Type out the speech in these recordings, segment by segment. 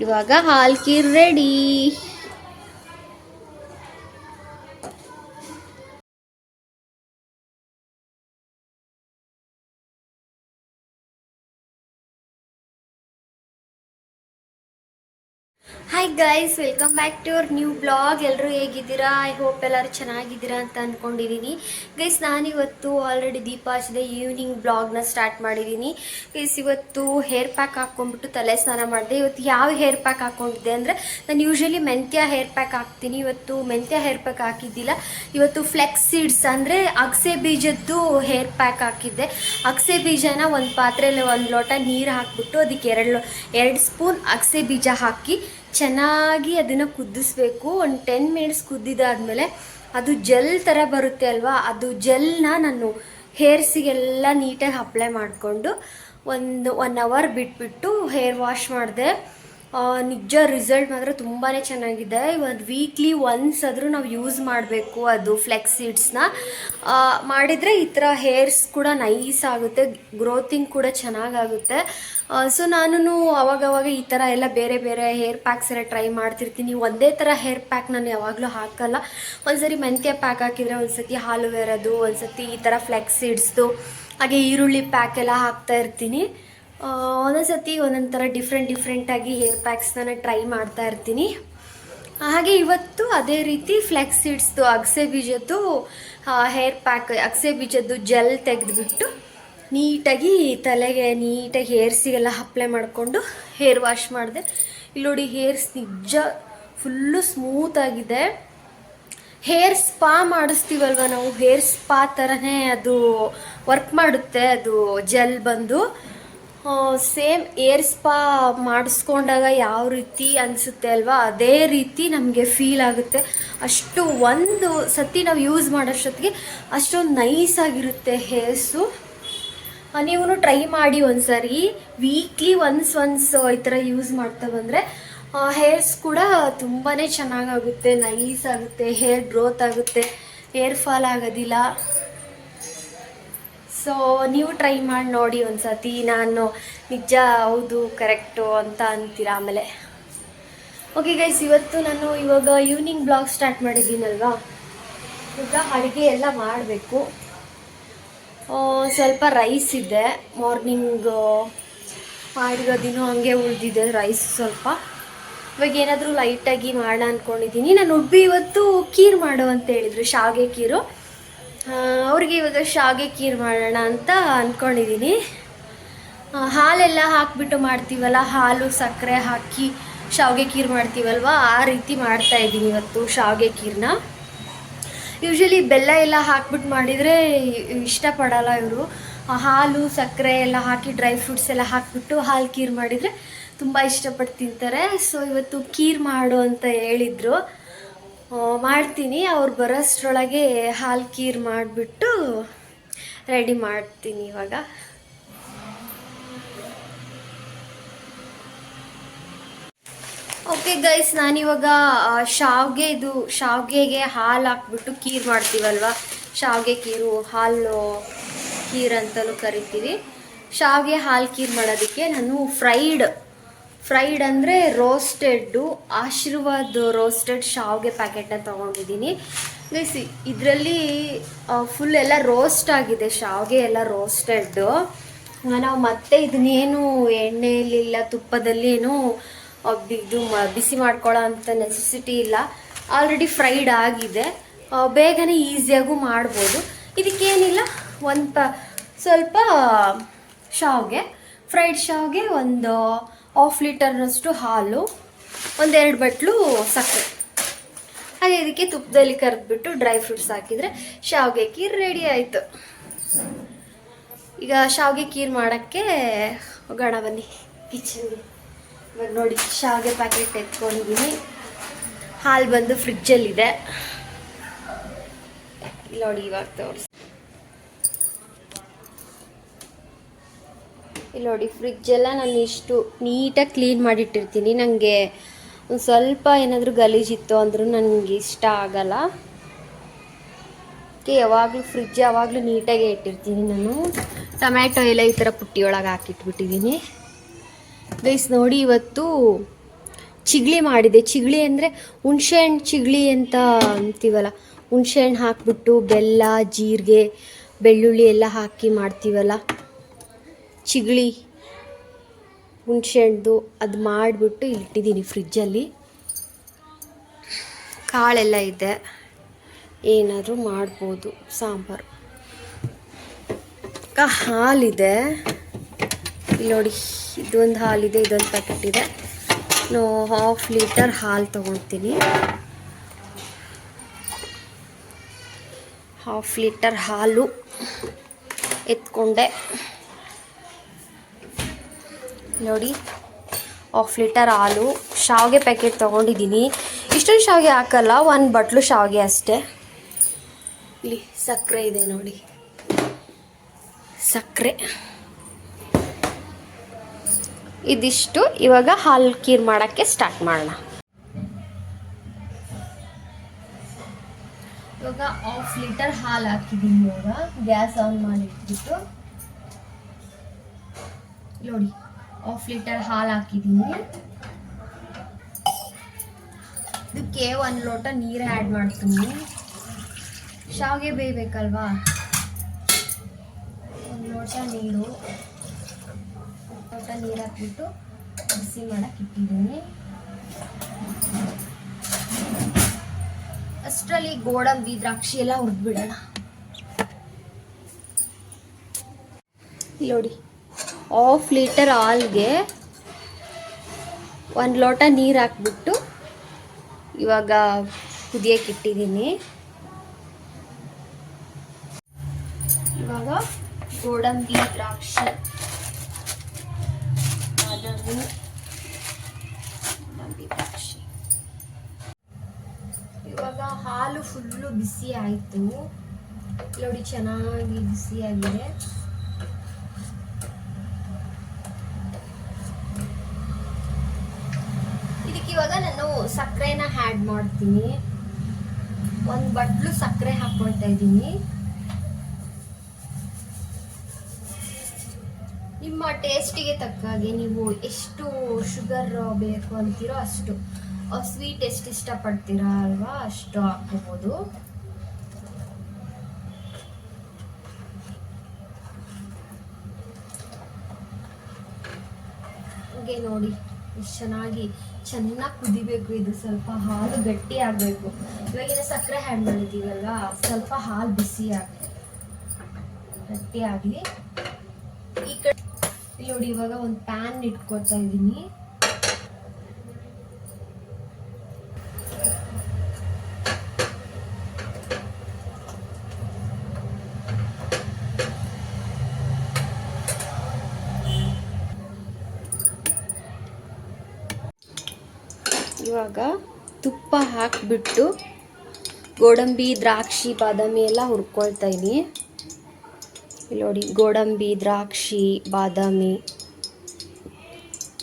ಇವಾಗ ಹಾಲ್ಕೀರ್ ready guys welcome back to our new blog ಎಲ್ಲರೂ ಹೇಗಿದ್ದೀರಾ? ಐ ಹೋಪ್ ಎಲ್ಲರೂ ಚೆನ್ನಾಗಿದ್ದೀರಾ ಅಂತ ಅಂದ್ಕೊಂಡಿದ್ದೀನಿ. ಗೈಸ್ ನಾನಿವತ್ತು ಆಲ್ರೆಡಿ ದೀಪ ಹಚ್ಚಿದೆ ಈವ್ನಿಂಗ್ ಬ್ಲಾಗ್ನ ಸ್ಟಾರ್ಟ್ ಮಾಡಿದ್ದೀನಿ. ಗೈಸ್ ಇವತ್ತು ಹೇರ್ ಪ್ಯಾಕ್ ಹಾಕ್ಕೊಂಡ್ಬಿಟ್ಟು ತಲೆ ಸ್ನಾನ ಮಾಡಿದೆ. ಇವತ್ತು ಯಾವ ಹೇರ್ ಪ್ಯಾಕ್ ಹಾಕ್ಕೊಂಡಿದ್ದೆ ಅಂದರೆ, ನಾನು ಯೂಶ್ವಲಿ ಮೆಂತ್ಯ ಹೇರ್ ಪ್ಯಾಕ್ ಹಾಕ್ತೀನಿ. ಇವತ್ತು ಮೆಂತ್ಯ ಹೇರ್ ಪ್ಯಾಕ್ ಹಾಕಿದ್ದಿಲ್ಲ. ಇವತ್ತು ಫ್ಲೆಕ್ಸ್ ಸೀಡ್ಸ್ ಅಂದರೆ ಅಗಸೆ ಬೀಜದ್ದು ಹೇರ್ ಪ್ಯಾಕ್ ಹಾಕಿದ್ದೆ. ಅಗಸೆ ಬೀಜನ ಒಂದು ಪಾತ್ರೆಯಲ್ಲಿ ಒಂದು ಲೋಟ ನೀರು ಹಾಕ್ಬಿಟ್ಟು ಅದಕ್ಕೆ ಎರಡು ಎರಡು ಸ್ಪೂನ್ ಅಗಸೆ ಬೀಜ ಹಾಕಿ ಚೆನ್ನಾಗಿ ಅದನ್ನು ಕುದಿಸ್ಬೇಕು. ಒಂದು ಟೆನ್ ಮಿನಿಟ್ಸ್ ಕುದ್ದಿದಾದ್ಮೇಲೆ ಅದು ಜೆಲ್ ಥರ ಬರುತ್ತೆ ಅಲ್ವಾ? ಅದು ಜೆಲ್ನ ನಾನು ಹೇರ್ಸಿಗೆಲ್ಲ ನೀಟಾಗಿ ಅಪ್ಲೈ ಮಾಡಿಕೊಂಡು ಒಂದು ಒನ್ ಅವರ್ ಬಿಟ್ಬಿಟ್ಟು ಹೇರ್ ವಾಶ್ ಮಾಡಿದೆ. ನಿಜ ರಿಸಲ್ಟ್ ಮಾತ್ರ ತುಂಬಾ ಚೆನ್ನಾಗಿದೆ. ಒಂದು ವೀಕ್ಲಿ ಒನ್ಸ್ ಆದರೂ ನಾವು ಯೂಸ್ ಮಾಡಬೇಕು ಅದು ಫ್ಲೆಕ್ಸ್ ಸೀಡ್ಸ್ನ ಮಾಡಿದರೆ ಈ ಥರ ಹೇರ್ಸ್ ಕೂಡ ನೈಸ್ ಆಗುತ್ತೆ. ಗ್ರೋತಿಂಗ್ ಕೂಡ ಚೆನ್ನಾಗಾಗುತ್ತೆ. ಸೊ ನಾನು ಅವಾಗವಾಗ ಈ ಥರ ಎಲ್ಲ ಬೇರೆ ಬೇರೆ ಹೇರ್ ಪ್ಯಾಕ್ಸ್ ಎಲ್ಲ ಟ್ರೈ ಮಾಡ್ತಿರ್ತೀನಿ. ಒಂದೇ ಥರ ಹೇರ್ ಪ್ಯಾಕ್ ನಾನು ಯಾವಾಗಲೂ ಹಾಕಲ್ಲ. ಒಂದ್ಸರಿ ಮೆಂತ್ಯ ಪ್ಯಾಕ್ ಹಾಕಿದರೆ ಒಂದ್ಸತಿ ಹಾಲು ಒಂದು ಸತಿ ಈ ಥರ ಫ್ಲೆಕ್ಸ್ ಸೀಡ್ಸ್ದು ಹಾಗೆ ಈರುಳ್ಳಿ ಪ್ಯಾಕ್ ಎಲ್ಲ ಹಾಕ್ತಾ ಇರ್ತೀನಿ. ಒಂದೊಂದು ಸತಿ ಒಂದೊಂದು ಥರ ಡಿಫ್ರೆಂಟ್ ಡಿಫ್ರೆಂಟಾಗಿ ಹೇರ್ ಪ್ಯಾಕ್ಸ್ನ ಟ್ರೈ ಮಾಡ್ತಾ ಇರ್ತೀನಿ. ಹಾಗೆ ಇವತ್ತು ಅದೇ ರೀತಿ ಫ್ಲೆಕ್ಸ್ ಸೀಡ್ಸ್ದು ಅಗಸೆ ಬೀಜದ್ದು ಹೇರ್ ಪ್ಯಾಕ್ ಅಗಸೆ ಬೀಜದ್ದು ಜೆಲ್ ತೆಗೆದುಬಿಟ್ಟು ನೀಟಾಗಿ ತಲೆಗೆ ನೀಟಾಗಿ ಹೇರ್ಸಿಗೆಲ್ಲ ಅಪ್ಲೈ ಮಾಡಿಕೊಂಡು ಹೇರ್ ವಾಶ್ ಮಾಡಿದೆ. ಇಲ್ಲಿ ನೋಡಿ ಹೇರ್ಸ್ ನಿಜ ಫುಲ್ಲು ಸ್ಮೂತಾಗಿದೆ ಹೇರ್ ಸ್ಪಾ ಮಾಡಿಸ್ತೀವಲ್ವ ನಾವು? ಹೇರ್ ಸ್ಪಾ ಥರನೇ ಅದು ವರ್ಕ್ ಮಾಡುತ್ತೆ, ಅದು ಜೆಲ್ ಬಂದು. ಸೇಮ್ ಏರ್ ಸ್ಪಾ ಮಾಡಿಸ್ಕೊಂಡಾಗ ಯಾವ ರೀತಿ ಅನಿಸುತ್ತೆ ಅಲ್ವಾ? ಅದೇ ರೀತಿ ನಮಗೆ ಫೀಲ್ ಆಗುತ್ತೆ. ಅಷ್ಟು ಒಂದು ಸತಿ ನಾವು ಯೂಸ್ ಮಾಡೋಷ್ಟೊತ್ತಿಗೆ ಅಷ್ಟೊಂದು ನೈಸ್ ಆಗಿರುತ್ತೆ ಹೇರ್ಸು ನೀವು ಟ್ರೈ ಮಾಡಿ ಒಂದ್ಸರಿ. ವೀಕ್ಲಿ ಒನ್ಸ್ ಒನ್ಸ್ ಈ ಥರ ಯೂಸ್ ಮಾಡ್ತಾ ಬಂದರೆ ಹೇರ್ಸ್ ಕೂಡ ತುಂಬಾ ಚೆನ್ನಾಗಾಗುತ್ತೆ. ನೈಸ್ ಆಗುತ್ತೆ. ಹೇರ್ ಗ್ರೋತ್ ಆಗುತ್ತೆ. ಹೇರ್ ಫಾಲ್ ಆಗೋದಿಲ್ಲ. ಸೊ ನೀವು ಟ್ರೈ ಮಾಡಿ ನೋಡಿ ಒಂದ್ಸತಿ. ನಾನು ನಿಜ ಹೌದು ಕರೆಕ್ಟು ಅಂತ ಅಂತೀರ ಆಮೇಲೆ. ಓಕೆ ಗೈಸ್ ಇವತ್ತು ನಾನು ಇವಾಗ ಈವ್ನಿಂಗ್ ಬ್ಲಾಗ್ ಸ್ಟಾರ್ಟ್ ಮಾಡಿದ್ದೀನಲ್ವಾ? ಈಗ ಅಡುಗೆ ಎಲ್ಲ ಮಾಡಬೇಕು. ಸ್ವಲ್ಪ ರೈಸ್ ಇದೆ. ಮಾರ್ನಿಂಗ್ ಮಾಡಿರೋದಿನೂ ಹಂಗೆ ಉಳಿದಿದೆ ರೈಸ್ ಸ್ವಲ್ಪ. ಇವಾಗ ಏನಾದರೂ ಲೈಟಾಗಿ ಮಾಡೋಣ ಅಂದ್ಕೊಂಡಿದ್ದೀನಿ ನಾನು ಉಬ್ಬಿ ಇವತ್ತು ಕೀರ್ ಮಾಡು ಅಂತ ಹೇಳಿದರು, ಶಾವಿಗೆ ಕೀರು ಅವ್ರಿಗೆ ಇವಾಗ ಶಾವಿಗೆ ಕೀರ್ ಮಾಡೋಣ ಅಂತ ಅಂದ್ಕೊಂಡಿದ್ದೀನಿ ಹಾಲೆಲ್ಲ ಹಾಕ್ಬಿಟ್ಟು ಮಾಡ್ತೀವಲ್ಲ, ಹಾಲು, ಸಕ್ಕರೆ ಹಾಕಿ ಶಾವಿಗೆ ಕೀರ್ ಮಾಡ್ತೀವಲ್ವ? ಆ ರೀತಿ ಮಾಡ್ತಾಯಿದ್ದೀನಿ ಇವತ್ತು ಶಾವಿಗೆ ಕೀರ್ನ ಯೂಶ್ವಲಿ ಬೆಲ್ಲ ಎಲ್ಲ ಹಾಕ್ಬಿಟ್ಟು ಮಾಡಿದರೆ ಇಷ್ಟಪಡಲ್ಲ ಇವರು. ಹಾಲು, ಸಕ್ಕರೆ ಎಲ್ಲ ಹಾಕಿ ಡ್ರೈ ಫ್ರೂಟ್ಸ್ ಎಲ್ಲ ಹಾಕ್ಬಿಟ್ಟು ಹಾಲು ಕೀರ್ ಮಾಡಿದರೆ ತುಂಬ ಇಷ್ಟಪಟ್ಟು ತಿಂತಾರೆ. ಸೊ ಇವತ್ತು ಕೀರ್ ಮಾಡು ಅಂತ ಹೇಳಿದರು. ಮಾಡ್ತೀನಿ. ಅವ್ರು ಬರೋಷ್ಟರೊಳಗೆ ಹಾಲು ಕೀರ್ ಮಾಡಿಬಿಟ್ಟು ರೆಡಿ ಮಾಡ್ತೀನಿ ಇವಾಗ. ಓಕೆ ಗೈಸ್ ನಾನಿವಾಗ ಶಾವ್ಗೆ ಇದು, ಶಾವ್ಗೆಗೆ ಹಾಲು ಹಾಕ್ಬಿಟ್ಟು ಕೀರ್ ಮಾಡ್ತೀವಲ್ವ? ಶಾವ್ಗೆ ಕೀರು ಹಾಲು ಕೀರ್ ಅಂತಲೂ ಕರಿತೀವಿ. ಶಾವ್ಗೆ ಹಾಲು ಕೀರ್ ಮಾಡೋದಕ್ಕೆ ನಾನು ಫ್ರೈಡ್ ಫ್ರೈಡ್ ಅಂದರೆ ರೋಸ್ಟೆಡ್ಡು ಆಶೀರ್ವಾದ್ ರೋಸ್ಟೆಡ್ ಶಾವ್ಗೆ ಪ್ಯಾಕೆಟ್ನ ತೊಗೊಂಡಿದ್ದೀನಿ. ಗೈಸ್ ಇದರಲ್ಲಿ ಫುಲ್ ಎಲ್ಲ ರೋಸ್ಟ್ ಆಗಿದೆ, ಶಾವ್ಗೆ ಎಲ್ಲ ರೋಸ್ಟೆಡ್ಡು ನಾವು ಮತ್ತೆ ಇದನ್ನೇನು ಎಣ್ಣೆಯಲ್ಲಿಲ್ಲ, ತುಪ್ಪದಲ್ಲಿ ಏನು ಇದು ಬಿಸಿ ಮಾಡ್ಕೊಳ್ಳೋ ಅಂತ ನೆಸೆಸಿಟಿ ಇಲ್ಲ. ಆಲ್ರೆಡಿ ಫ್ರೈಡ್ ಆಗಿದೆ. ಬೇಗನೆ ಈಸಿಯಾಗೂ ಮಾಡ್ಬೋದು. ಇದಕ್ಕೇನಿಲ್ಲ, ಒಂದು ಪ, ಸ್ವಲ್ಪ ಶಾವ್ಗೆ ಫ್ರೈಡ್ ಶಾವ್ಗೆ ಒಂದು ಹಾಫ್ ಲೀಟರ್ನಷ್ಟು ಹಾಲು ಒಂದೆರಡು ಬಟ್ಲು ಸಕ್ಕರೆ. ಹಾಗೆ ಇದಕ್ಕೆ ತುಪ್ಪದಲ್ಲಿ ಕರೆದ್ಬಿಟ್ಟು ಡ್ರೈ ಫ್ರೂಟ್ಸ್ ಹಾಕಿದರೆ ಶಾವ್ಗೆ ಕೀರ್ ರೆಡಿ ಆಯಿತು. ಈಗ ಶಾವ್ಗೆ ಕೀರ್ ಮಾಡೋಕ್ಕೆ ಹೋಗೋಣ ಬನ್ನಿ. ಕಿಚನ್ಗೆ ಇವಾಗ ನೋಡಿ, ಶಾವಿಗೆ ಪ್ಯಾಕೆಟ್ ಎತ್ಕೊಂಡಿದ್ದೀನಿ ಹಾಲು ಬಂದು ಫ್ರಿಜ್ಜಲ್ಲಿದೆ ನೋಡಿ ಇವಾಗ ತೋರಿಸಿ ಇಲ್ಲಿ ನೋಡಿ ಫ್ರಿಜ್ಜೆಲ್ಲ ನಾನು ಇಷ್ಟು ನೀಟಾಗಿ ಕ್ಲೀನ್ ಮಾಡಿಟ್ಟಿರ್ತೀನಿ. ನನಗೆ ಒಂದು ಸ್ವಲ್ಪ ಏನಾದರೂ ಗಲೀಜಿತ್ತು ಅಂದರೂ ನನಗೆ ಇಷ್ಟ ಆಗಲ್ಲ. ಓಕೆ, ಯಾವಾಗಲೂ ಫ್ರಿಜ್ ಯಾವಾಗಲೂ ನೀಟಾಗೆ ಇಟ್ಟಿರ್ತೀನಿ ನಾನು. ಟೊಮ್ಯಾಟೊ ಎಲ್ಲ ಈ ಥರ ಪುಟ್ಟಿಯೊಳಗೆ ಹಾಕಿಟ್ಬಿಟ್ಟಿದ್ದೀನಿ ಗೈಸ್ ನೋಡಿ, ಇವತ್ತು ಚಿಗ್ಳಿ ಮಾಡಿದೆ. ಚಿಗ್ಳಿ ಅಂದರೆ ಹುಣ್ಸೆಹಣ್ಣು ಚಿಗ್ಳಿ ಅಂತ ಅಂತೀವಲ್ಲ. ಹುಣ್ಸೆಹಣ್ಣು ಹಾಕ್ಬಿಟ್ಟು ಬೆಲ್ಲ, ಜೀರಿಗೆ, ಬೆಳ್ಳುಳ್ಳಿ ಎಲ್ಲ ಹಾಕಿ ಮಾಡ್ತೀವಲ್ಲ. ಚಿಗ್ಳಿ ಹುಣ್ಸೆಹಣ್ಣು ಅದು ಮಾಡಿಬಿಟ್ಟು ಇಟ್ಟಿದ್ದೀನಿ ಫ್ರಿಜ್ಜಲ್ಲಿ. ಕಾಳೆಲ್ಲ ಇದೆ. ಏನಾದರೂ ಮಾಡ್ಬೋದು. ಸಾಂಬಾರು. ಹಾಲಿದೆ. ಇಲ್ಲಿ ನೋಡಿ ಇದೊಂದು ಹಾಲಿದೆ ಇದೊಂದು ಪ್ಯಾಕೆಟ್ ಇದೆ. ನೋ ಹಾಫ್ ಲೀಟರ್ ಹಾಲು ತೊಗೊಳ್ತೀನಿ ಹಾಫ್ ಲೀಟರ್ ಹಾಲು ಎತ್ಕೊಂಡೆ. ನೋಡಿ ಹಾಫ್ ಲೀಟರ್ ಹಾಲು. ಶಾವಿಗೆ ಪ್ಯಾಕೆಟ್ ತೊಗೊಂಡಿದ್ದೀನಿ. ಇಷ್ಟೊಂದು ಶಾವಿಗೆ ಹಾಕಲ್ಲ, ಒಂದು ಬಟ್ಲು ಶಾವಿಗೆ ಅಷ್ಟೇ. ಇಲ್ಲಿ ಸಕ್ಕರೆ ಇದೆ ನೋಡಿ. ಸಕ್ಕರೆ. ಇದಿಷ್ಟು. ಇವಾಗ ಹಾಲು ಕೀರ್ ಮಾಡೋಕ್ಕೆ ಸ್ಟಾರ್ಟ್ ಮಾಡೋಣ. ಇವಾಗ ಹಾಫ್ ಲೀಟರ್ ಹಾಲು ಹಾಕಿದ್ದೀನಿ ಇವಾಗ. ಗ್ಯಾಸ್ ಆನ್ ಮಾಡಿಟ್ಬಿಟ್ಟು. ನೋಡಿ ಹಾಫ್ ಲೀಟರ್ ಹಾಲು ಹಾಕಿದ್ದೀನಿ. ಇದಕ್ಕೆ ಒಂದು ಲೋಟ ನೀರು ಆ್ಯಡ್ ಮಾಡ್ತೀನಿ. ಶಾವಿಗೆ ಬೇಯಬೇಕಲ್ವಾ? ಒಂದು ಲೋಟ ನೀರು. ನೀರು ಹಾಕ್ಬಿಟ್ಟು ಬಿಸಿ ಮಾಡಕ್ಕೆ ಇಟ್ಟಿದ್ದೀನಿ. ಅಷ್ಟರಲ್ಲಿ ಗೋಡಂಬಿ, ದ್ರಾಕ್ಷಿ ಎಲ್ಲ ಹುರಿದ್ಬಿಡೋಣ. ನೋಡಿ ಹಾಫ್ ಲೀಟರ್ ಹಾಲ್ಗೆ ಒಂದು ಲೋಟ ನೀರು ಹಾಕ್ಬಿಟ್ಟು ಇವಾಗ ಕುದಿಯಕ್ಕೆ ಇಟ್ಟಿದ್ದೀನಿ. ಇವಾಗ ಗೋಡಂಬಿ, ದ್ರಾಕ್ಷಿ. ಇವಾಗ ಹಾಲು ಫುಲ್ಲು ಬಿಸಿ ಆಯಿತು. ನೋಡಿ ಚೆನ್ನಾಗಿ ಬಿಸಿಯಾಗಿದೆ ಇದಕ್ಕೆ ಇವಾಗ ನಾನು ಸಕ್ಕರೆನ ಆ್ಯಡ್ ಮಾಡ್ತೀನಿ. ಒಂದು ಬಟ್ಲು ಸಕ್ಕರೆ ಹಾಕ್ಕೊಳ್ತಾ ಇದ್ದೀನಿ. ನಿಮ್ಮ ಟೇಸ್ಟಿಗೆ ತಕ್ಕ ಹಾಗೆ ನೀವು ಎಷ್ಟು ಶುಗರ್ ಬೇಕು ಅಂತೀರೋ ಅಷ್ಟು. ಸ್ವೀಟ್ ಎಷ್ಟು ಇಷ್ಟಪಡ್ತೀರಾ ಅಲ್ವಾ? ಅಷ್ಟು ಹಾಕೋಬೋದು. ಹಾಗೆ ನೋಡಿ, ಎಷ್ಟು ಚೆನ್ನಾಗಿ ಚೆನ್ನಾಗಿ ಕುದಿಬೇಕು ಇದು. ಸ್ವಲ್ಪ ಹಾಲು ಗಟ್ಟಿ ಆಗಬೇಕು. ಇವಾಗಿನ ಸಕ್ಕರೆ ಹ್ಯಾಂಡ್ ಮಾಡಿದ್ದೀವಲ್ವಾ ಸ್ವಲ್ಪ ಹಾಲು ಬಿಸಿ ಆಗಲಿ. ಗಟ್ಟಿ ಆಗಲಿ. ನೋಡಿ, ಇವಾಗ ಒಂದು ಪ್ಯಾನ್ ಇಟ್ಕೊಳ್ತಾ ಇದ್ದೀನಿ. ಇವಾಗ ತುಪ್ಪ ಹಾಕಿಬಿಟ್ಟು ಗೋಡಂಬಿ, ದ್ರಾಕ್ಷಿ, ಬಾದಾಮಿ ಎಲ್ಲ ಹುರ್ಕೊಳ್ತಾ ಇದ್ದೀನಿ. ಇಲ್ಲಿ ನೋಡಿ, ಗೋಡಂಬಿ, ದ್ರಾಕ್ಷಿ, ಬಾದಾಮಿ.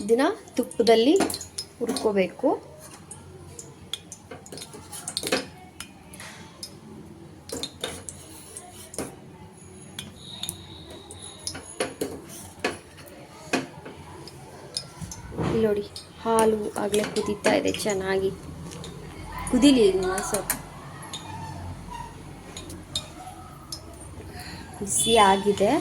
ಇದನ್ನ ತುಪ್ಪದಲ್ಲಿ ಹುರ್ಕೋಬೇಕು. ನೋಡಿ, ಹಾಲು ಆಗಲೇ ಕುದೀತಾ ಇದೆ, ಚೆನ್ನಾಗಿ. ಕುದೀಲಿ ಸ್ವಲ್ಪ ಬಿಸಿ ಆಗಿದೆ.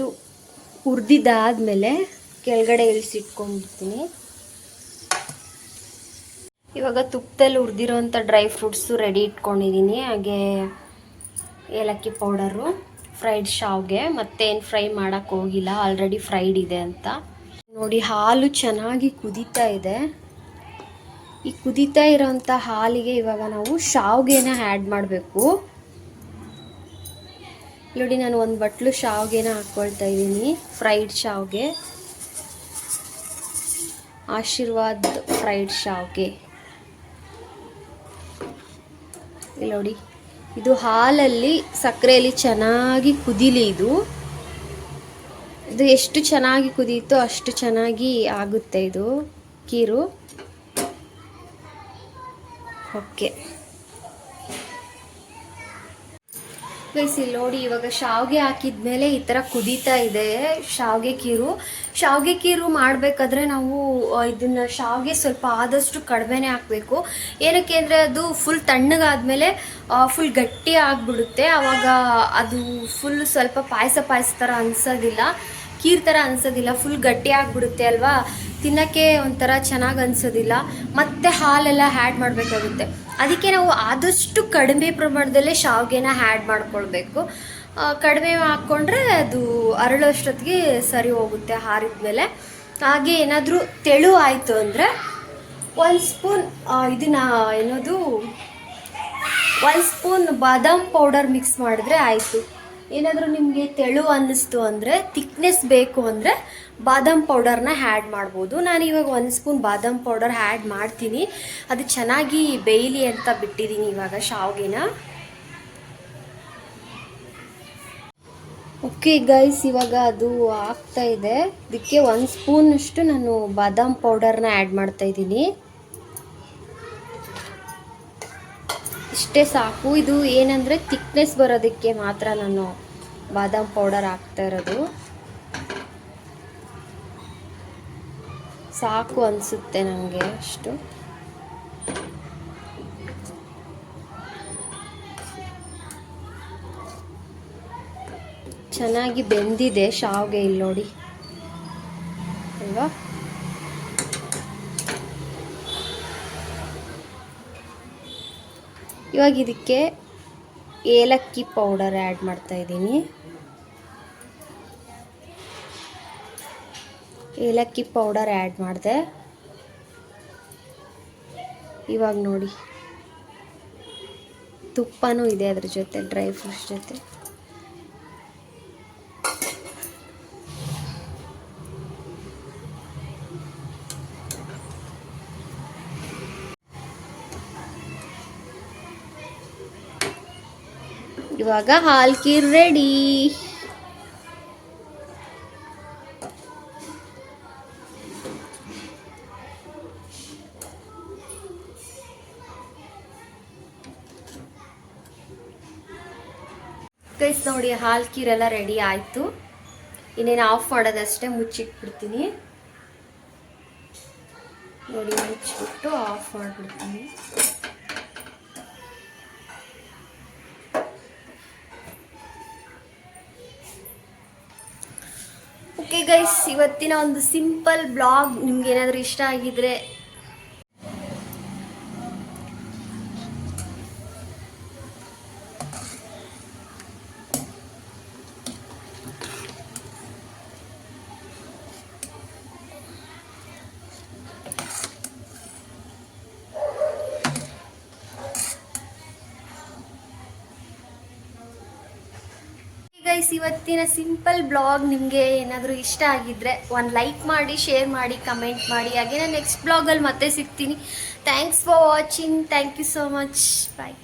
ಇದು ಹುರಿದಿದ್ದಾದ್ಮೇಲೆ ಕೆಳಗಡೆ ಇಳಿಸಿಟ್ಕೊಂಡ್ಬಿಡ್ತೀನಿ ಇವಾಗ ತುಪ್ಪದಲ್ಲಿ ಹುರಿದಿರೋಂಥ ಡ್ರೈ ಫ್ರೂಟ್ಸು ರೆಡಿ ಇಟ್ಕೊಂಡಿದ್ದೀನಿ. ಹಾಗೆ ಏಲಕ್ಕಿ ಪೌಡರು, ಫ್ರೈಡ್ ಶಾವ್ಗೆ, ಮತ್ತೇನು ಫ್ರೈ ಮಾಡೋಕ್ಕೆ ಹೋಗಿಲ್ಲ, ಆಲ್ರೆಡಿ ಫ್ರೈಡ್ ಇದೆ ಅಂತ. ನೋಡಿ, ಹಾಲು ಚೆನ್ನಾಗಿ ಕುದೀತಾ ಇದೆ. ಈ ಕುದೀತಾ ಇರೋಂಥ ಹಾಲಿಗೆ ಇವಾಗ ನಾವು ಶಾವ್ಗೆನ ಆ್ಯಡ್ ಮಾಡಬೇಕು. ನೋಡಿ, ನಾನು ಒಂದು ಬಟ್ಲು ಶಾವ್ಗೆನ ಹಾಕ್ಕೊಳ್ತಾ ಇದ್ದೀನಿ. ಫ್ರೈಡ್ ಶಾವ್ಗೆ. ಆಶೀರ್ವಾದ್ ಫ್ರೈಡ್ ಶಾವ್ಗೆ. ಇಲ್ಲಿ ನೋಡಿ, ಇದು ಹಾಲಲ್ಲಿ ಸಕ್ಕರೆಯಲ್ಲಿ ಚೆನ್ನಾಗಿ ಕುದಿಲಿ ಇದು. ಇದು ಎಷ್ಟು ಚೆನ್ನಾಗಿ ಕುದೀತೋ ಅಷ್ಟು ಚೆನ್ನಾಗಿ ಆಗುತ್ತೆ ಇದು. ಕೀರು. ಓಕೆ ಗೈಸ್, ಇಲ್ಲಿ ನೋಡಿ, ಇವಾಗ ಶಾವ್ಗೆ ಹಾಕಿದ್ಮೇಲೆ ಈ ಥರ ಕುದೀತಾ ಇದೆ ಶಾವಿಗೆ ಕೀರು. ಶಾವಿಗೆ ಕೀರು ಮಾಡಬೇಕಾದ್ರೆ ನಾವು ಇದನ್ನ ಶಾವ್ಗೆ ಸ್ವಲ್ಪ ಆದಷ್ಟು ಕಡಿಮೆನೆ ಹಾಕಬೇಕು. ಏನಕ್ಕೆ ಅಂದರೆ ಅದು ಫುಲ್ ತಣ್ಣಗಾದ್ಮೇಲೆ ಫುಲ್ ಗಟ್ಟಿ ಆಗಿಬಿಡುತ್ತೆ. ಆವಾಗ ಅದು ಫುಲ್ ಸ್ವಲ್ಪ ಪಾಯಸ ಪಾಯಸ ಥರ ಅನ್ಸೋದಿಲ್ಲ. ಕೀರ್ ಥರ ಅನ್ಸೋದಿಲ್ಲ ಫುಲ್ ಗಟ್ಟಿ ಆಗಿಬಿಡುತ್ತೆ ಅಲ್ವಾ? ತಿನ್ನೋಕ್ಕೆ ಒಂಥರ ಚೆನ್ನಾಗಿ ಅನ್ಸೋದಿಲ್ಲ, ಮತ್ತೆ ಹಾಲೆಲ್ಲ ಹ್ಯಾಡ್ ಮಾಡಬೇಕಾಗುತ್ತೆ. ಅದಕ್ಕೆ ನಾವು ಆದಷ್ಟು ಕಡಿಮೆ ಪ್ರಮಾಣದಲ್ಲೇ ಶಾವಿಗೆನ ಹ್ಯಾಡ್ ಮಾಡ್ಕೊಳ್ಬೇಕು. ಕಡಿಮೆ ಹಾಕ್ಕೊಂಡ್ರೆ ಅದು ಅರಳೋಷ್ಟೊತ್ತಿಗೆ ಸರಿ ಹೋಗುತ್ತೆ ಹಾರಿದ್ಮೇಲೆ. ಹಾಗೆ ಏನಾದರೂ ತೆಳು ಆಯಿತು ಅಂದರೆ ಒಂದು ಸ್ಪೂನ್ ಇದನ್ನ ಏನೋದು ಒಂದು ಸ್ಪೂನ್ ಬಾದಾಮ್ ಪೌಡರ್ ಮಿಕ್ಸ್ ಮಾಡಿದ್ರೆ ಆಯಿತು. ಏನಾದರೂ ನಿಮಗೆ ತೆಳು ಅನ್ನಿಸ್ತು ಅಂದರೆ ತಿಕ್ನೆಸ್ ಬೇಕು ಅಂದರೆ ಬಾದಾಮ್ ಪೌಡರ್ನ ಹ್ಯಾಡ್ ಮಾಡ್ಬೋದು. ನಾನು ಇವಾಗ ಒಂದು ಸ್ಪೂನ್ ಬಾದಾಮ್ ಪೌಡರ್ ಹ್ಯಾಡ್ ಮಾಡ್ತೀನಿ. ಅದು ಚೆನ್ನಾಗಿ ಬೇಯಲಿ ಅಂತ ಬಿಟ್ಟಿದ್ದೀನಿ ಇವಾಗ ಶಾವ್ಗೆನ. ಓಕೆ ಗೈಸ್ ಇವಾಗ ಅದು ಆಗ್ತಾ ಇದೆ. ಇದಕ್ಕೆ ಒಂದು ಸ್ಪೂನಷ್ಟು ನಾನು ಬಾದಾಮ್ ಪೌಡರ್ನ ಆ್ಯಡ್ ಮಾಡ್ತಾ ಇಷ್ಟೇ ಸಾಕು. ಇದು ಏನಂದರೆ ತಿಕ್ನೆಸ್ ಬರೋದಕ್ಕೆ ಮಾತ್ರ ನಾನು ಬಾದಾಮ್ ಪೌಡರ್ ಹಾಕ್ತಾ ಇರೋದು. ಸಾಕು ಅನಿಸುತ್ತೆ ನನಗೆ ಅಷ್ಟು. ಚೆನ್ನಾಗಿ ಬೆಂದಿದೆ, ಶಾವಿಗೆ ಇಲ್ಲಿ ನೋಡಿ ಅಲ್ವಾ ಇವಾಗ ಇದಕ್ಕೆ ಏಲಕ್ಕಿ ಪೌಡರ್ ಆ್ಯಡ್ ಮಾಡ್ತಾ ಇದ್ದೀನಿ. ಏಲಕ್ಕಿ ಪೌಡರ್ ಆ್ಯಡ್ ಮಾಡಿದೆ. ಇವಾಗ ನೋಡಿ, ತುಪ್ಪನೂ ಇದೆ ಅದ್ರ ಜೊತೆ, ಡ್ರೈ ಫ್ರೂಟ್ಸ್ ಜೊತೆ. ಇವಾಗ ಹಾಲ್ ಕೀರ್ ರೆಡಿ ಗೈಸ್ ನೋಡಿ ಹಾಲ್ ಕೀರೆಲ್ಲ ರೆಡಿ ಆಯಿತು. ಇನ್ನೇನು ಆಫ್ ಮಾಡೋದಷ್ಟೇ ಮುಚ್ಚಿಟ್ಬಿಡ್ತೀನಿ. ನೋಡಿ ಮುಚ್ಚಿಬಿಟ್ಟು ಆಫ್ ಮಾಡಿಬಿಡ್ತೀನಿ. ಗೈಸ್ ಇವತ್ತಿನ ಒಂದು ಸಿಂಪಲ್ ಬ್ಲಾಗ್ ನಿಮ್ಗೆ ಏನಾದರೂ ಇಷ್ಟ ಆಗಿದ್ರೆ ಗೈಸ್ ಇವತ್ತಿನ ಸಿಂಪಲ್ ಬ್ಲಾಗ್ ನಿಮಗೆ ಏನಾದರೂ ಇಷ್ಟ ಆಗಿದ್ರೆ ಒಂದು ಲೈಕ್ ಮಾಡಿ ಶೇರ್ ಮಾಡಿ ಕಮೆಂಟ್ ಮಾಡಿ. ಹಾಗೆ ನಾನು ನೆಕ್ಸ್ಟ್ ಬ್ಲಾಗಲ್ಲಿ ಮತ್ತೆ ಸಿಗ್ತೀನಿ. Thanks for watching thank you so much bye